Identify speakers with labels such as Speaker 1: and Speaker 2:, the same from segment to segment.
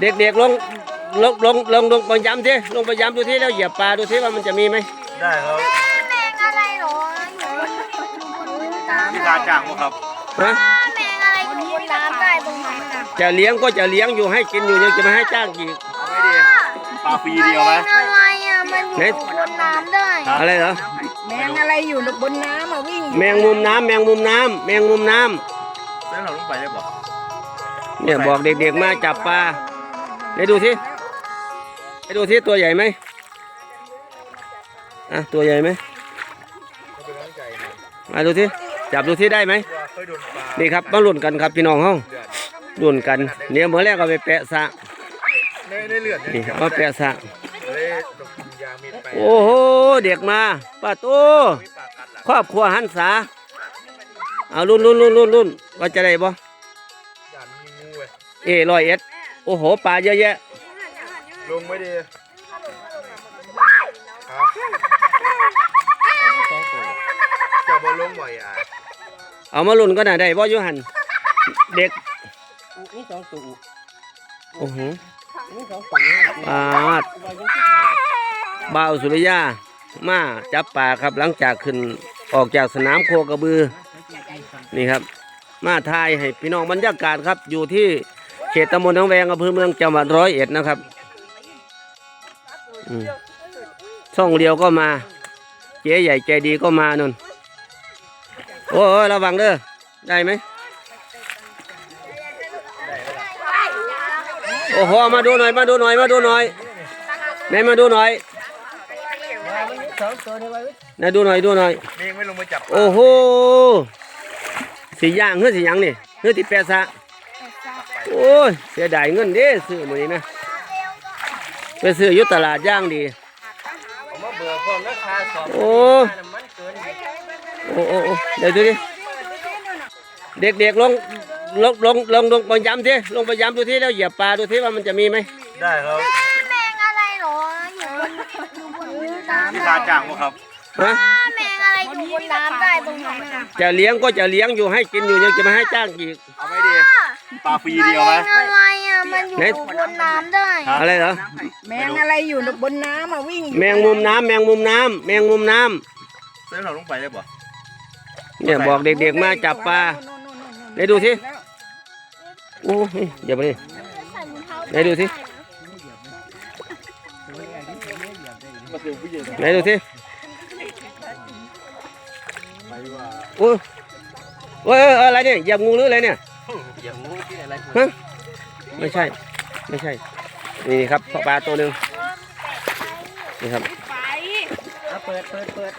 Speaker 1: เด็กๆลงลงลงลงลงไปย้ำสิลงไปย้ำดูที่แล้วเหยียบปลาดูที่ว่ามันจะมีไหม
Speaker 2: ได้ครับ
Speaker 3: แมงอะไรหรออยู่บนน้ำ
Speaker 2: มีการจ้างบ่ครับ
Speaker 1: ฮะ
Speaker 3: แมงอะไรอยู่บนน้ำได้ตรงนั้นน่ะ
Speaker 1: จะเลี้ยงก็จะเลี้ยงอยู่ให้กินอยู่ยังจะมาให้จ้างอีก
Speaker 2: เอาไม่ดีปลาฟรีเดียวไหม
Speaker 3: แมงอะไรอะมันอยู่บนน้ำได้
Speaker 1: อะไรเหรอ
Speaker 4: แมงอะไรอยู่บนน้ำอะวิ่งอยู่
Speaker 1: แมงมุมน้ำแมงมุมน้ำแมงมุมน้
Speaker 2: แล้วเราลงไปได้บ่ำ
Speaker 1: เนี่ยบอกเด็กๆมาจับปลา ไหนดูสิไหนดูสิตัวใหญ่ไหมอะตัวใหญ่ไหมมาดูสิจับดูสิได้ไหม
Speaker 2: เคยโดนปลา
Speaker 1: นี่ครับมาลุ้นกันครับพี่น้องเฮาลุ้นกันเนี่ยเมื่อแรกก็ไปแปะสระ
Speaker 2: ในในเลือด
Speaker 1: นี่มาแปะสระ
Speaker 2: เลยต้องกินยาเม็ดไป
Speaker 1: โอ้โหเด็กมาป้าโต
Speaker 2: มีปลากัดหลัง
Speaker 1: ครอบครัวหันษาเอาลุ้นลุ้นลุ้นลุ้นลุ้นว่าจะได้บ่
Speaker 2: ยานมีงูเว้ย
Speaker 1: เอร้อยเอ็ด โอ้โหปลาเยอะแยะ
Speaker 2: ลงไม่ดีฮะจะบ่ลงบ่อยอะ
Speaker 1: เอามาลุ้นก็น่ะได้บ่อยู่หันเด็ก
Speaker 4: นี่สองตัว
Speaker 1: โอ้โห
Speaker 4: นี่สองตัว
Speaker 1: ปลาดบ่าวสุริยามาจับปลาครับหลังจากขึ้นออกจากสนามโคกระบือ นี่ครับ มาทายให้พี่น้องบรรยากาศครับอยู่ที่ เขตตำบลหนองแวงอำเภอเมืองจังหวัดร้อยเอ็ดนะครับอืมช่องเดียวก็มา เจ๊ใหญ่ใจดีก็มานนโอ้ยระวังเด้อได้ไหมโอ้โหมาดูหน่อยมาดูหน่อยมาดูหน่อยไหนมาดูหน่อย
Speaker 4: สองตัวเดียวไว้
Speaker 1: ไหนดูหน่อยดูหน่อย
Speaker 2: เมงไม่ลงไปจับ
Speaker 1: โอ้โหสีย่างเฮือสีหยังนี่เฮือติแปะซะ โอ้ยเสียดายเงินเด้ซื้อมื้อนี้นะไปซื้ออยู่ตลาดย่างดี
Speaker 4: มาเบื่อความราคาสอง
Speaker 1: โอ้
Speaker 4: น้ำมันเกิน
Speaker 1: โอ้โอ้โอ้เดี๋ยวดูดิเด็กๆลงลงลงลงลงไปย้ำสิลงไปย้ำดูที่แล้วเหยียบปลาดูที่ว่ามันจะมีไหม
Speaker 2: ได้ครับ
Speaker 3: แมงอะไรหรออยู่บนอยู่บนน้ำ
Speaker 2: มีการจ้างบ่ครับ
Speaker 1: ฮะ
Speaker 3: แมงอะไรอยู่บนน้ำได้ตรงนั้นน่ะ
Speaker 1: จะเลี้ยงก็จะเลี้ยงอยู่ให้กินอยู่ยังจะมาให้จ้างอีก
Speaker 2: เอาไม่ดี ปลาฟรีเดียวไหม
Speaker 3: แมงอะไรอะ มันอยู่บนน้ำได้
Speaker 1: อะไรเหรอ
Speaker 4: แมงอะไรอยู่บนน้ำอะวิ่งอยู่
Speaker 1: แมงมุมน้ำแมงมุมน้ำแมงมุมน้ำ
Speaker 2: แล้วเราลงไปได้บ่
Speaker 1: เนี่ยบอกเด็กๆมาจับปลา ไหนดูสิ โอ้ยอย่าไปเลยไหนดูสิ
Speaker 2: มาถึงผู้ใหญ่
Speaker 1: ไหนดูสิโอ้ยโอ้ยเอ้ยอะไรเนี่ยเหยียบงูหรืออะไรเนี่ย
Speaker 2: อย่างงูที่อะไร
Speaker 1: ฮะไม่ใช่ ไม่ใช่ นี่ครับปลาตัวหนึ่งนี่ครับ
Speaker 4: เอาเปิดเปิดเปิด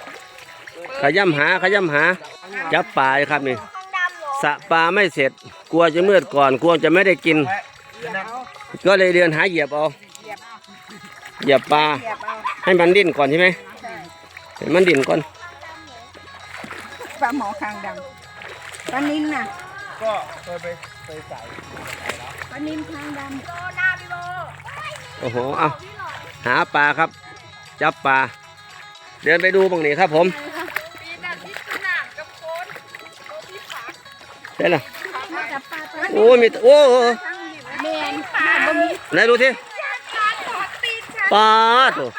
Speaker 1: ขย้ำหาขย้ำหา จับปลาเลยครับนี่
Speaker 3: ทองดำเหรอ
Speaker 1: สระปลาไม่เสร็จ กลัวจะมืดก่อน กลัวจะไม่ได้กิน ก็เลยเดินหาเหยียบเอาเหยียบปลา
Speaker 4: เหยียบเอา
Speaker 1: ให้มันดิ้นก่อนใช่ไหมให้มันดิ้นก่อน
Speaker 4: ปลาหมอคางดำปลานินน่ะ
Speaker 2: ก็เคยไป ไปใส่
Speaker 4: ปลานินคางดำ
Speaker 1: โซนาบิโบโอ้โหเอาหาปลาครับ จับปลา เดินไปดูบางนี้ครับผมใช่ละำ
Speaker 4: มาจับปลาปลา
Speaker 1: โอ้มีโอ้
Speaker 4: แมงปลาบะหมี่
Speaker 1: ไหนดูสิปลาตัว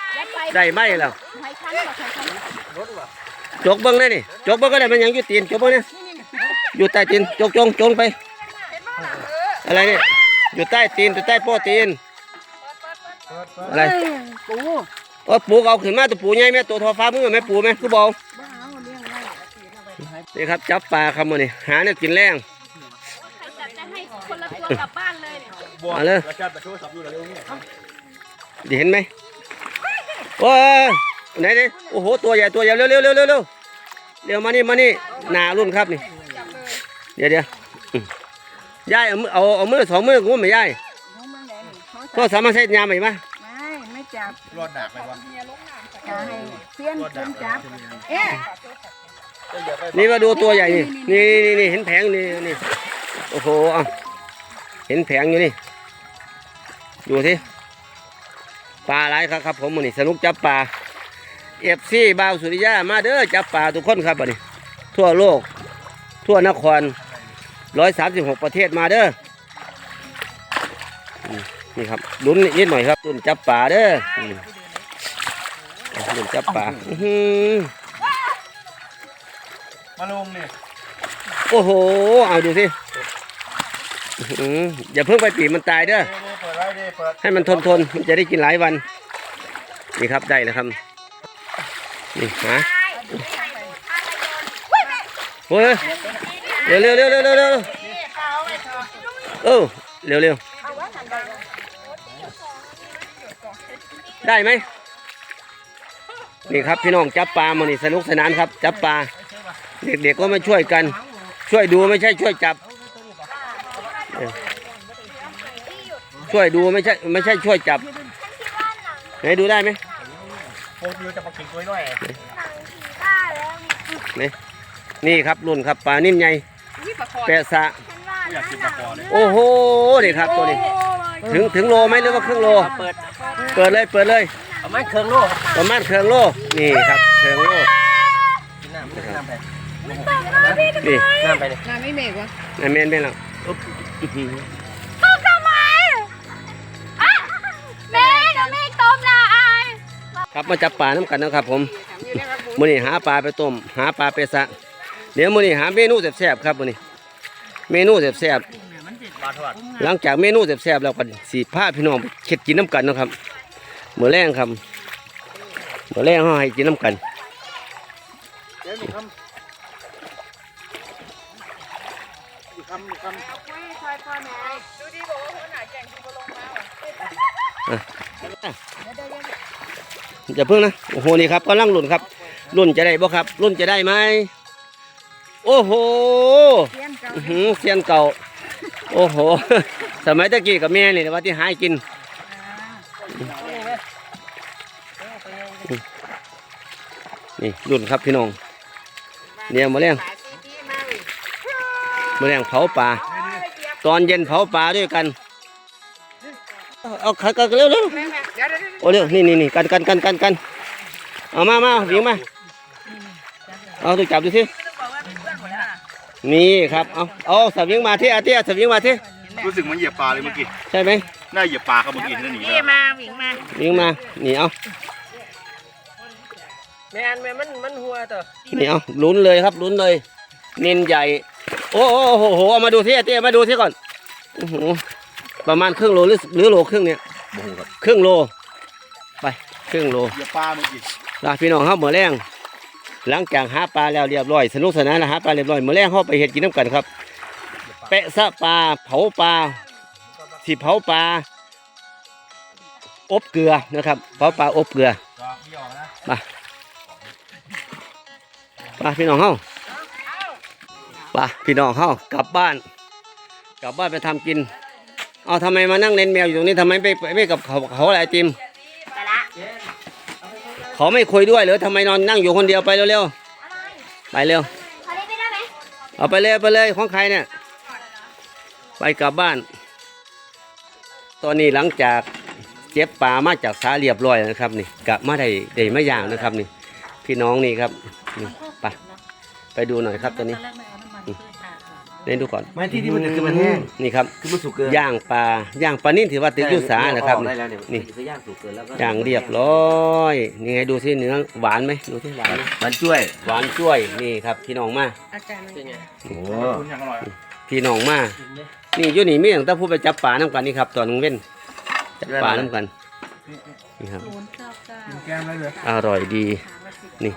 Speaker 1: ได้ไหมแล้ว
Speaker 4: ไข่คันหรอไข่คัน
Speaker 1: จกเบิ้งได้นี่จกเบิ้งก็ได้มันยังอยู่ตีนจกเบิ้งเนี่ยอยู่ใต้ตีนจกจงจงไป อะไรเนี่ยอยู่ใต้ตีนอยู่ใต้โป้ตีนอะไร
Speaker 4: ปู
Speaker 1: โอ้ปูเอาขึ้นมาตัวปูใหญ่ไหมตัวทอฟ้ามือไหมปูไหมคือเบา
Speaker 4: บ้าเอาเลี้ยงไว้
Speaker 1: นี่ครับจับปลาครับมันนี่หาเนี่ยกินแรง
Speaker 2: บัว
Speaker 1: เอาเลย
Speaker 2: ราชาติประโชว์สับอยู่แล้วนี่
Speaker 1: เดี๋ยวเห็นไหมโอ้ยไหนดิโอ้โหตัวใหญ่ตัวใหญ่เร็วเร็วเร็วเร็วเร็วเร็วมานี่มานี่หนารุ่นครับนี่ เดี๋ยวเดี๋ยวอืม ยายเอามือเอาเอามือสองมือกูไม่ยาย
Speaker 4: น้องเมืองไหนเขา
Speaker 1: ก็สามารถใช้ยามไหมมา
Speaker 4: ไม่ไม่จับ
Speaker 2: รอดหนักไหมวะ
Speaker 4: จะให้เพี้ยนเพี้ยนจับ เอ๊ะ
Speaker 1: นี่มาดูตัวใหญ่นี่นี่นี่นี่เห็นแผงนี่นี่โอ้โหเอาเห็นแผงอยู่นี่ดูสิปลาอะไรครับครับผมมันนี่สนุกจับปลาเอฟซีบาวสุริยามาเด้อจับปลาทุกคนครับบัดนี้ ทั่วโลก ทั่วนคร ร้อยสามสิบหกประเทศมาเด้ออืมนี่ครับลุ้นนิดหน่อยครับลุ้นจับป่าเด้ออืมลุ้นจับป่าอื้อหือ
Speaker 2: มาลงนี่
Speaker 1: โอ้โห เอาดูสิอื้อหืออย่าเพิ่งไปปีมันตายเด้อ
Speaker 2: เด้เปิดไว้เด้เปิด
Speaker 1: ให้มันทนทนๆมันจะได้กินหลายวัน นี่ครับได้แล้วครับ นี่ฮะโอ้ย เร็วเร็วเร็วเร็วเร็วเร็วเออเร็วเร็วได้ไหมนี่ครับพี่น้องจับปลามานี่สนุกสนานครับ จับปลาเด็กๆก็มาช่วยกัน ช่วยดูไม่ใช่ช่วยจับเออช่วยดูไม่ใช่ไม่ใช่ช่วยจับไหนดูได้ไหม
Speaker 2: โคตรจะมากินกล้วยหน่อย
Speaker 3: ข้าแล้ว
Speaker 1: นี่ครับรุ่นครับปลานิ่มใหญ่
Speaker 4: นี่ปลาคอ
Speaker 1: แปะสะ
Speaker 3: ฉันว่า
Speaker 2: อยากกินปลาคอเลย
Speaker 1: โอ้โหนี่ครับตัวนี้ ถึงถึงโลไหมหรือว่าครึ่งโล
Speaker 2: เปิด
Speaker 1: เปิดเลยเปิดเลย
Speaker 2: ประมาณเครื่องโล
Speaker 1: ประมาณเครื่องโลนี่ครับเครื่องโล
Speaker 2: กินน้ำน้ำไป
Speaker 1: นี่
Speaker 2: น้ำไปเลย
Speaker 4: น้ำไม่เมกวะ
Speaker 1: นายเมนเป็นหรออุ๊บอื้อหือ
Speaker 3: ตบทำไมอะแม่หนูไม่ตบนะอาย
Speaker 1: ครับมาจับปลาน้ำกันนะครับผมมื้อนี้หาปลาไปต้มหาปลาไปสะเดี๋ยวมื้อนี้หาเมนูแซ่บๆครับมื้อนี้ เมนูแซ่บ
Speaker 2: ปลาทอด
Speaker 1: ๆหลังจากเมนูแซ่บๆแล้วก็สิพาพี่น้องไปเข็ดกินน้ำกันเนาะครับมื้อแรงครับมื้อแรงเฮาให้กินน้ำกัน
Speaker 2: เดี๋ยวมีคำมีคำมีคำ
Speaker 4: ดูดีบอกว่าหัวหน้าแก่งที่มาลงมา
Speaker 1: อย่าเพิ่งนะโอ้โหนี่ครับกำลังรุ่นครับรุ่นจะได้บ่ครับ รุ่นจะได้ไหม โอ้โห
Speaker 4: เทียนเก่า
Speaker 1: อื้อหือเซียนเก่า โอ้โห สมัยตะกี้กับแม่นี่ว่าที่หายกินนี่รุ่นครับพี่น้องเนี่ยมาเลี้ยงมาเลี้ยงเผาป่า ตอนเย็นเผาป่าด้วยกัน เอาขัดกันเร็วเร็ว
Speaker 4: แม่แม่เดี๋ยวเดี๋ยว
Speaker 1: โอ้เร็วนี่นี่นี่กันกันกันกันกันเอามามาวิ่งมา เอาตัวจับดูสิ นี่ครับ เอาเอาสวิงมาที่อาเตี้ยสวิงมาที่
Speaker 2: รู้สึกมันเหยียบปลาเลยเมื่อกี้
Speaker 1: ใช่ไหม
Speaker 2: น่าเหยียบปลาครับเมื่อกี้นั่นหนี
Speaker 4: นี่มาวิ่งมา
Speaker 1: วิ่งมานี่เอา
Speaker 4: แม่นแม่มันมันหัวเตอ
Speaker 1: นี่เอาลุ้นเลยครับลุ้นเลยเน้นใหญ่โอ้โอ้โหโหเอามาดูที่อาเตี้ยมาดูที่ก่อนโอ้โหประมาณครึ่งโลหรือหรือโลครึ่งเนี่ย
Speaker 2: โอ้โหครับ
Speaker 1: ครึ่งโล ไปครึ่งโล
Speaker 2: เหยียบปลาเมื่อกี้
Speaker 1: ลาพี่น้องเข้าเหมือแรง หลังจากหาปลาแล้วเรียบร้อยสนุกสนานนะหาปลาเรียบร้อยเมือแรงเข้าไปเห็ดกินน้ำกันครับเปะซะปลาเผาปลาสิเผาปลาอบเกลือนะครับเผาปลาอบเกลือมาปลาพี่น้องเข้าปลาพี่น้องเข้ากลับบ้าน กลับบ้านไปทำกิน เอาทำไมมานั่งเล่นแมวอยู่ตรงนี้ทำไมไม่ไปไม่กับเขาเขาอะไรไอติม เขาไม่คุยด้วยเหรือทำไมนอนนั่งอยู่คนเดียวไปเร็ว
Speaker 3: อะไร
Speaker 1: ๆไปเร็ว
Speaker 3: ขอได้ไปได้ไหม
Speaker 1: เอาไปเลยไปเลยของใครเนี่ยไปกลับบ้าน ตอนนี้หลังจากเจ็บปลามาจากสาเรียบร้อยนะครับนี่กลับมาได้ได้ไม่ย่างนะครับนี่ พี่น้องนี่ครับนี่ไปไปดูหน่อยครับตัวนี้เล่ นดูก่อน
Speaker 2: ไม่ที่ที่มันคือมันแห้ง
Speaker 1: นี่ครับ
Speaker 2: คือมันสุกเกิน
Speaker 1: ย่างปลาย่างปลานิ่นถือว่าติดยุสานะครับ
Speaker 2: ได้
Speaker 1: นี่
Speaker 2: แล้วเนี่ย
Speaker 1: นี่
Speaker 2: คือย่างสุกเกินแล้วก็
Speaker 1: ย่างเรียบร้อยนี่ไงดูสิเนื้อหวานไหมดูสิหวานไหม
Speaker 2: มันช่วย
Speaker 1: หวานจ้วยนี่ครับพี่น้องมา
Speaker 4: อาการเป็นไง
Speaker 2: โอ้คุณยังอร่อย
Speaker 1: พี่น้องมานี่อยู่นี่มีอย่างต้องพูดไปจับปลาน้ำกันนี่ครับตอนนึงเว้นจับปลาน้ำกันนี่ครับ
Speaker 4: ศูนย์เก้าเก้า
Speaker 2: แก้มได้เลย
Speaker 1: อร่อยดีนี่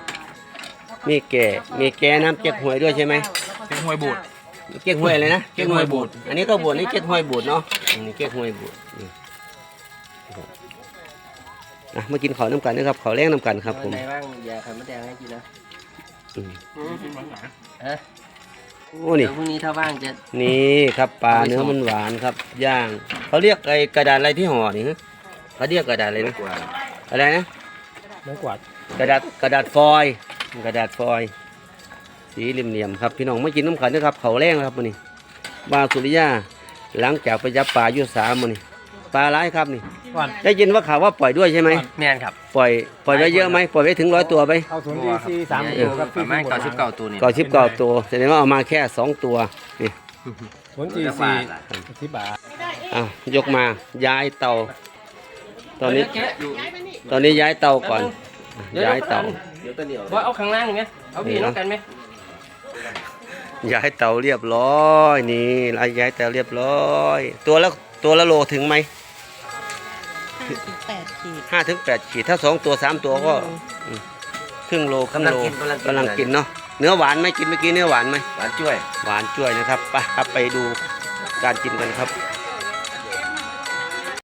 Speaker 1: มีแก่มีแก่น้ำเก๊กฮวยด้วยใช่ไหม
Speaker 2: เป็นหวยบูด
Speaker 1: เก๊กฮวยอะไรนะ
Speaker 2: เก๊กฮวยบูด
Speaker 1: อันนี้ก็บูดนี่เก๊กฮวยบูดเนาะอันนี้เก๊กฮวยบูดนี่อะมากินข้าวน้ำกันนะครับข้าวแรงน้ำกันครับผม
Speaker 5: ไหนบ้างยาไข่มดแดงให้กินนะ
Speaker 1: อืม
Speaker 5: ฮะ
Speaker 1: โอ้นี่
Speaker 5: เดี๋ยวพรุ่งนี้ถ้าว่างจะ
Speaker 1: นี่ครับปลาเนื้อมันหวานครับ ย่างเขาเรียกไอ้กระดาษอะไรที่ห่อนี่ฮะเขาเรียกกระดาษอะไรนะอะไรนะ
Speaker 2: ไม้กวาด
Speaker 1: กระดาษกระดาษฟอยล์กระดาษฟอยล์ สีเหลี่ยมๆครับพี่น้องไม่กินน้ำขันนะครับเขาแรงครับมันนี่บาสุริยาหลังจากไปจับปลาอยุสามมันนี่ปลาร้ายครับนี่
Speaker 2: ก่อน
Speaker 1: ได้ยินว่าข่าวว่าปล่อยด้วยใช่ไหม
Speaker 5: แมนครับ
Speaker 1: ปล่อยปล่อยไว้เยอะไหมปล่อยไว้ถึงร้อยตัวไหม
Speaker 2: เอาศูนย์ดีซีสาม
Speaker 5: เอ
Speaker 2: ตัว
Speaker 5: อ
Speaker 2: ครับ
Speaker 5: ประมาณเก้าสิบเก้าตัวนี่
Speaker 1: ก่อชิบเก่าตัวแสดงว่าเอามาแค่สองตัวนี่
Speaker 2: ศูนย์ดีซีสิบบาท
Speaker 1: อ้าวยกมาย้ายเตาตอนนี้
Speaker 5: แกะอยู่
Speaker 1: ตอนนี้ย้ายเตาก่อน
Speaker 5: ดี๋ว
Speaker 1: ย้ายเตา
Speaker 5: เดี๋ยวตะเหนียวบอยเอาข้างล่างไหมเอาพี่น้องกันไหม
Speaker 1: ย้ายเตาเรียบร้อยนี่ลายย้ายเตาเรียบร้อย ตัวละตัวละโลถึงไหม
Speaker 4: แปดขีด
Speaker 1: ห้าถึงแปดขีดถ้าสองตัวสามตัวก็อืมครึ่งโลครึ่งโลกำลังกินเนาะเนื้อหวานไหมกินเมื่อกี้เนื้อหวานไหม
Speaker 5: หวานจ้วย
Speaker 1: หวานจ้วยนะครับไปครับไปดูการกินกันครับ